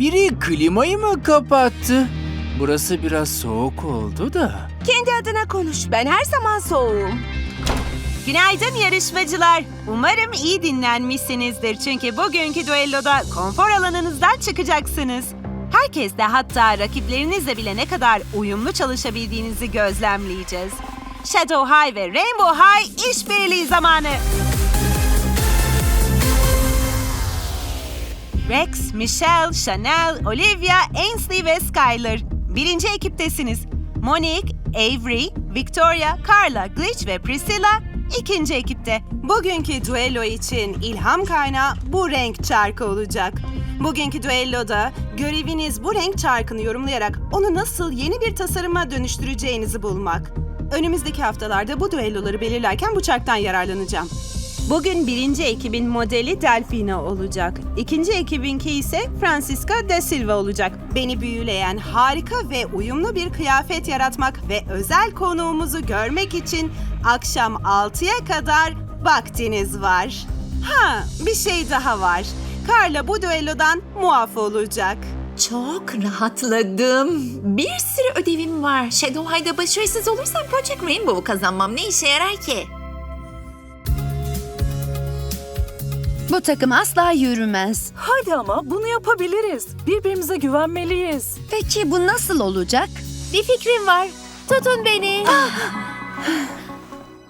Biri klimayı mı kapattı? Burası biraz soğuk oldu da. Kendi adına konuş. Ben her zaman soğuğum. Günaydın yarışmacılar. Umarım iyi dinlenmişsinizdir. Çünkü bugünkü düelloda konfor alanınızdan çıkacaksınız. Herkes de hatta rakiplerinizle bile ne kadar uyumlu çalışabildiğinizi gözlemleyeceğiz. Shadow High ve Rainbow High işbirliği zamanı. Rex, Michelle, Chanel, Olivia, Ainsley ve Skylar. Birinci ekiptesiniz. Monique, Avery, Victoria, Carla, Glitch ve Priscilla ikinci ekipte. Bugünkü düello için ilham kaynağı bu renk çarkı olacak. Bugünkü düelloda göreviniz bu renk çarkını yorumlayarak onu nasıl yeni bir tasarıma dönüştüreceğinizi bulmak. Önümüzdeki haftalarda bu düelloları belirlerken bu çarktan yararlanacağım. Bugün birinci ekibin modeli Delfina olacak. İkinci ekibinki ise Francisca de Silva olacak. Beni büyüleyen harika ve uyumlu bir kıyafet yaratmak ve özel konuğumuzu görmek için akşam 6'ya kadar vaktiniz var. Ha, bir şey daha var. Carla bu düellodan muaf olacak. Çok rahatladım. Bir sürü ödevim var. Shadow High'da başarısız olursam Project Rainbow'u kazanmam ne işe yarar ki? Bu takım asla yürümez. Hadi ama bunu yapabiliriz. Birbirimize güvenmeliyiz. Peki bu nasıl olacak? Bir fikrim var. Tutun beni.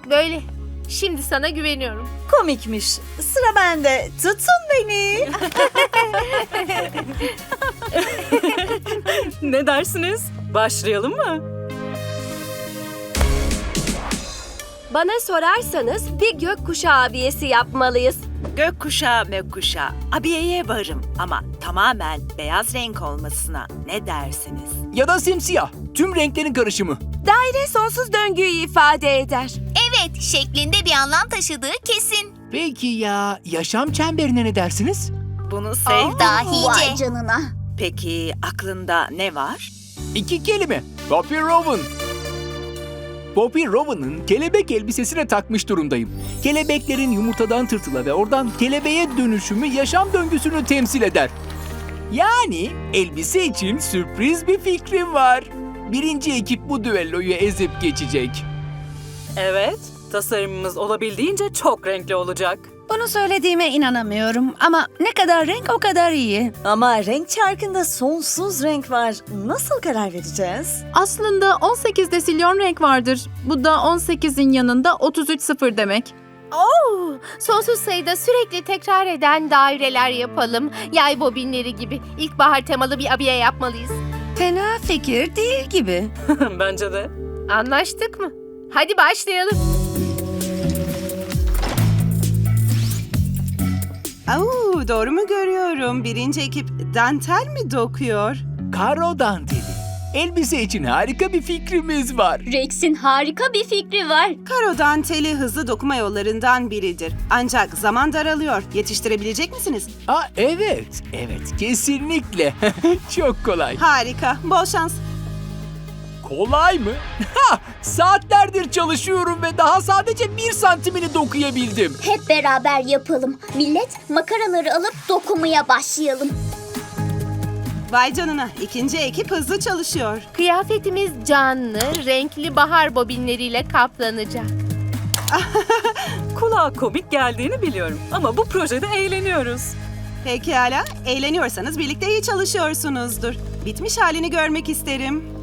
Böyle. Şimdi sana güveniyorum. Komikmiş. Sıra bende. Tutun beni. ne dersiniz? Başlayalım mı? Bana sorarsanız bir gökkuşağı abiyesi yapmalıyız. Gökkuşağı mökkuşağı, abiyeye varım ama tamamen beyaz renk olmasına ne dersiniz? Ya da simsiyah. Tüm renklerin karışımı. Daire sonsuz döngüyü ifade eder. Evet, şeklinde bir anlam taşıdığı kesin. Peki ya yaşam çemberine ne dersiniz? Bunu sevdim. Dahice. canına. Peki aklında ne var? İki kelime. Poppy Rowan. Poppy Rowan'ın kelebek elbisesine takmış durumdayım. Kelebeklerin yumurtadan tırtıla ve oradan kelebeğe dönüşümü yaşam döngüsünü temsil eder. Yani elbise için sürpriz bir fikrim var. Birinci ekip bu düelloyu ezip geçecek. Evet. Tasarımımız olabildiğince çok renkli olacak. Bunu söylediğime inanamıyorum ama ne kadar renk o kadar iyi. Ama renk çarkında sonsuz renk var. Nasıl karar vereceğiz? Aslında 18 desilyon renk vardır. Bu da 18'in yanında 33 sıfır demek. Oo, sonsuz sayıda sürekli tekrar eden daireler yapalım. Yay bobinleri gibi. İlkbahar temalı bir abiye yapmalıyız. Fena fikir değil gibi. Bence de. Anlaştık mı? Hadi başlayalım. Oo, doğru mu görüyorum? Birinci ekip dantel mi dokuyor? Karo danteli. Elbise için harika bir fikrimiz var. Rex'in harika bir fikri var. Karo danteli hızlı dokuma yollarından biridir. Ancak zaman daralıyor. Yetiştirebilecek misiniz? Aa evet, evet kesinlikle. Çok kolay. Harika. Bol şans. Kolay mı? Ha! Saatlerdir çalışıyorum ve daha sadece bir santimini dokuyabildim. Hep beraber yapalım. Millet makaraları alıp dokumaya başlayalım. Vay canına. İkinci ekip hızlı çalışıyor. Kıyafetimiz canlı, renkli bahar bobinleriyle kaplanacak. Kulağa komik geldiğini biliyorum. Ama bu projede eğleniyoruz. Pekala. Eğleniyorsanız birlikte iyi çalışıyorsunuzdur. Bitmiş halini görmek isterim.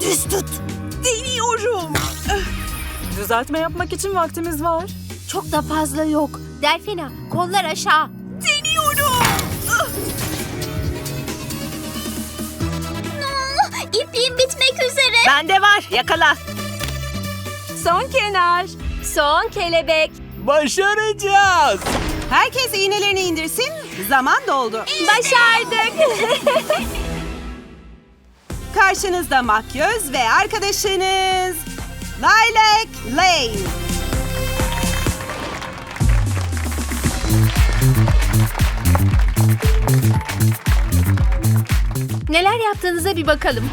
Düz tut. Deniyorum. Düzeltme yapmak için vaktimiz var. Çok da fazla yok. Delfina, kollar aşağı. İpliğim bitmek üzere. Bende var, yakala. Son kenar. Son kelebek. Başaracağız. Herkes iğnelerini indirsin. Zaman doldu. Başardık. Karşınızda makyöz ve arkadaşınız Lilac Lane. Neler yaptığınıza bir bakalım.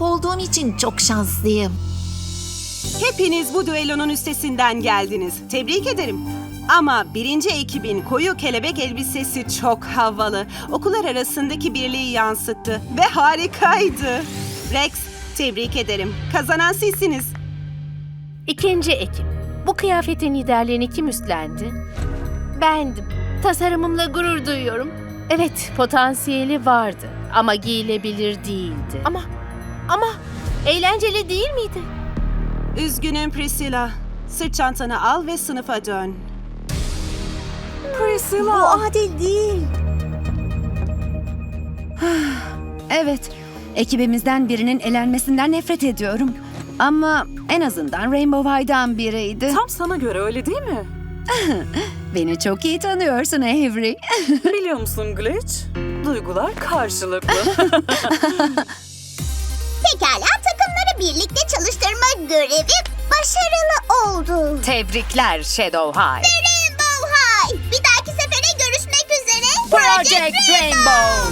Muaf olduğum için çok şanslıyım. Hepiniz bu düellonun üstesinden geldiniz. Tebrik ederim. Ama birinci ekibin koyu kelebek elbisesi çok havalı. Okullar arasındaki birliği yansıttı ve harikaydı. Rex, tebrik ederim. Kazanan sizsiniz. İkinci ekip. Bu kıyafetin liderliğini kim üstlendi? Bendim. Tasarımımla gurur duyuyorum. Evet, potansiyeli vardı ama giyilebilir değildi. Ama, ama eğlenceli değil miydi? Üzgünüm Priscilla. Sırt çantanı al ve sınıfa dön. Bu Priscilla. adil değil. Evet, ekibimizden birinin elenmesinden nefret ediyorum. Ama en azından Rainbow High'dan biriydi. Tam sana göre öyle değil mi? Beni çok iyi tanıyorsun Avery. Biliyor musun Glitch? Duygular karşılıklı. Pekala takımları birlikte çalıştırma görevi başarılı oldu. Tebrikler Shadow High. Rainbow High. Bir dahaki sefere görüşmek üzere. Project Rainbow.